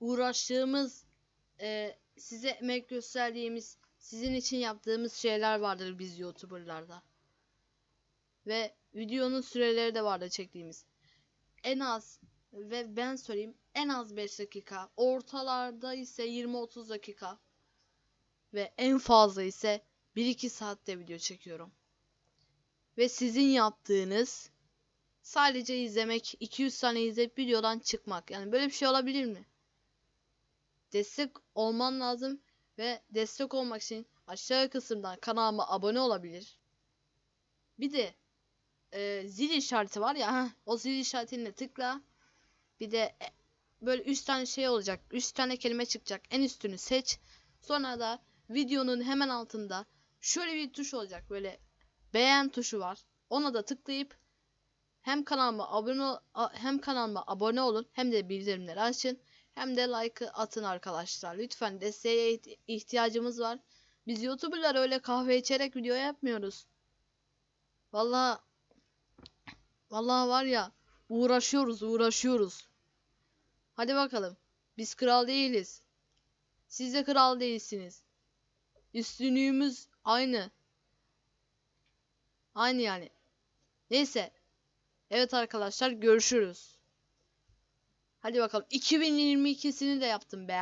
uğraştığımız, e, size emek gösterdiğimiz, sizin için yaptığımız şeyler vardır biz YouTuber'larda. Ve videonun süreleri de vardı çektiğimiz. En az ve ben söyleyeyim en az 5 dakika, ortalarda ise 20-30 dakika ve en fazla ise 1-2 saatte video çekiyorum. Ve sizin yaptığınız sadece izlemek, 200 tane izleyip videodan çıkmak. Yani böyle bir şey olabilir mi? Destek olman lazım ve destek olmak için aşağı kısımdan kanalıma abone olabilir. Bir de e, zil işareti var ya, heh, o zil işaretine tıkla. Bir de e, böyle 3 tane şey olacak. 3 tane kelime çıkacak. En üstünü seç. Sonra da videonun hemen altında şöyle bir tuş olacak. Böyle beğen tuşu var. Ona da tıklayıp hem kanalıma abone hem kanalıma abone olun hem de bildirimleri açın. Hem de like'ı atın arkadaşlar. Lütfen desteğe iht- ihtiyacımız var. Biz YouTuber'lar öyle kahve içerek video yapmıyoruz. Vallahi vallahi var ya uğraşıyoruz, uğraşıyoruz. Hadi bakalım. Biz kral değiliz. Siz de kral değilsiniz. Üstünlüğümüz aynı. Aynı yani. Neyse. Evet arkadaşlar görüşürüz. Hadi bakalım. 2022'sini de yaptım be.